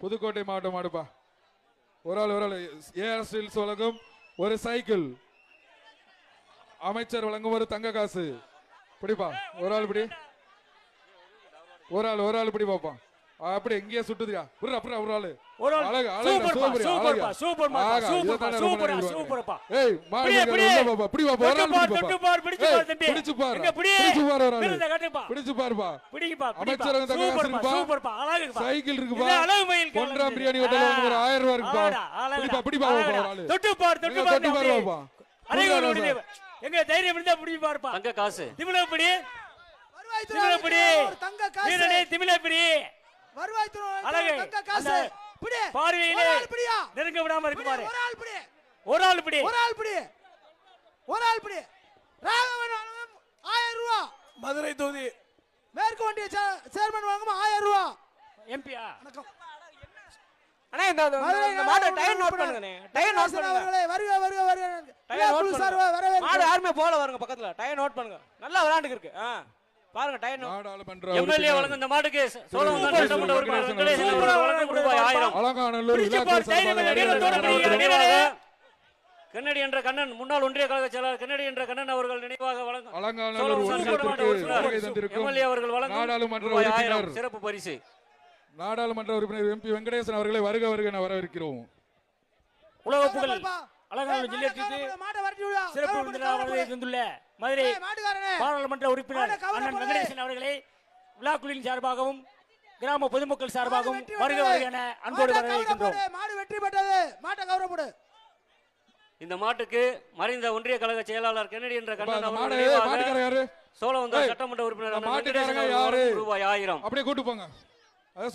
புதுக்கோட்டை மாவட்டம் மாடுப்பா ஒரு ஆள் ஒரு ஆள். ஏஆர் ஸ்டீல்ஸ் வழங்கும் ஒரு சைக்கிள். அமைச்சர் வழங்கும் ஒரு தங்க காசு. பிடிப்பா. ஒரு ஆள் பிடி. ஒரு ஆள் ஒரு ஆள் பிடி பாப்பா அப்படி எங்கேயே சுட்டுதியா புரியா புரியா ஒரு ஆளு ஒரு ஆள். அழகு அழகு சூப்பர்ப்பா, சூப்பர் சூப்பர்ப்பா, சூப்பர்ப்பா, சூப்பர்ப்பா, சூப்பரா, நேரம் சூப்பர்ப்பா. ஏய் மாடு பிடி, பிடி. பாப்பா பிடி பாப்பா ஒரு ஆள் தொட்டு பார், பிடி தொட்டு பாப்பா பார், பிடிச்சு பார் தம்பி. பிடிச்சு பாரு எங்க பிடி? பிடிச்சு பாரு ஒரு ஆளு காட்டுப்பா. பிடிச்சு பாருப்பா பிடிப்பா. அமைச்சரவை தங்க காசு சூப்பர்ப்பா. சூப்பர்ப்பா, அழகுப்பா. சைக்கிள் இருக்குப்பா இது அழகு மயில் காலம் பிரியாணி இது. ஹோட்டல் வந்து ஒரு ஆ. ஆயிரம் ரூபாய் இருக்குப்பா அழகா, அழகா, பிடிப்பா பிடிப்பா ஒரு அழகா. ஆளு தொட்டு பார், தொட்டு பார் தொட்டு. பாரு பாப்பா. அழகு எங்க தைரியம் இருந்தா பிடி பாருப்பா தங்க காசு திமிழப்படி அமைச்சர் ஒரு தங்க காசு வீரனே திமிழப்படி வருவாய்த்துறை காசு. பிடி. பார்வையிலே பிடியா நெருங்க விடாம இருக்குமாறு. ஒரு ஆள் பிடி. ஒரு ஆள் பிடி. ஒரு ஆள் பிடி. ஒரு ஆள் பிடி. ராகவன் ஆயிரம் ரூபா. மதுரை தொகுதி. மேற்கு சே- சேர்மன் வழங்கும் ஆயிரம் ரூபா. எம்பியா வணக்கம். அண்ணா இந்த இந்த- டயர் நோட் பண்ணுங்கண்ணே. டயர் நோட் பண்ணுங்க. வருக வருக வருக. டயர் நோட் பண்ணுங்க. மாடு யாருமே போல வருங்க பக்கத்துல. டயர் நோட் பண்ணுங்க. நல்லா விளையாண்டுக்கு இருக்கு ஆ. பாருங்க டயர் எம்எல்ஏ வழங்கும் இந்த மாட்டுக்கு சூப்பர், சட்டமன்ற உறுப்பினர் வழங்கும் ரூபாய் ஆயிரம். கண்ணடி என்ற கண்ணன் முன்னாள் ஒன்றிய கழக செயலாளர் கண்ணடி என்ற கண்ணன் அவர்கள் நினைவாக வழங்கும் எம்எல்ஏ அவர்கள் வழங்கும் ஆயிரம் உறுப்பினர். சிறப்பு பரிசு. நாடாளுமன்ற உறுப்பினர் எம்பி வெங்கடேசன் அவர்களை வருக வருக வரவேற்கிறோம். உலக புகழ். அழகான. சிறப்பு விருந்தினராக மதுரை பாராளுமன்ற உறுப்பினர். அண்ணன் வெங்கடேசன் அவர்களை விழாக்குழுவின் சார்பாகவும் கிராம பொதுமக்கள் சார்பாகவும் வெற்றி வருக பெற்றது. வருக என அன்போடு மாட்டை வரவேற்கின்றோம் கவலைப்படு. மாடு வெற்றி பெற்றது மாட்டை கவரப்படு இந்த மாட்டுக்கு மறைந்த ஒன்றிய கழக செயலாளர் கண்ணடி என்ற கண்ணன் சோழவந்தான் ஏய், சட்டமன்ற உறுப்பினர் ரூபாய் ஆயிரம் அப்படியே கூட்டு போங்க அதான்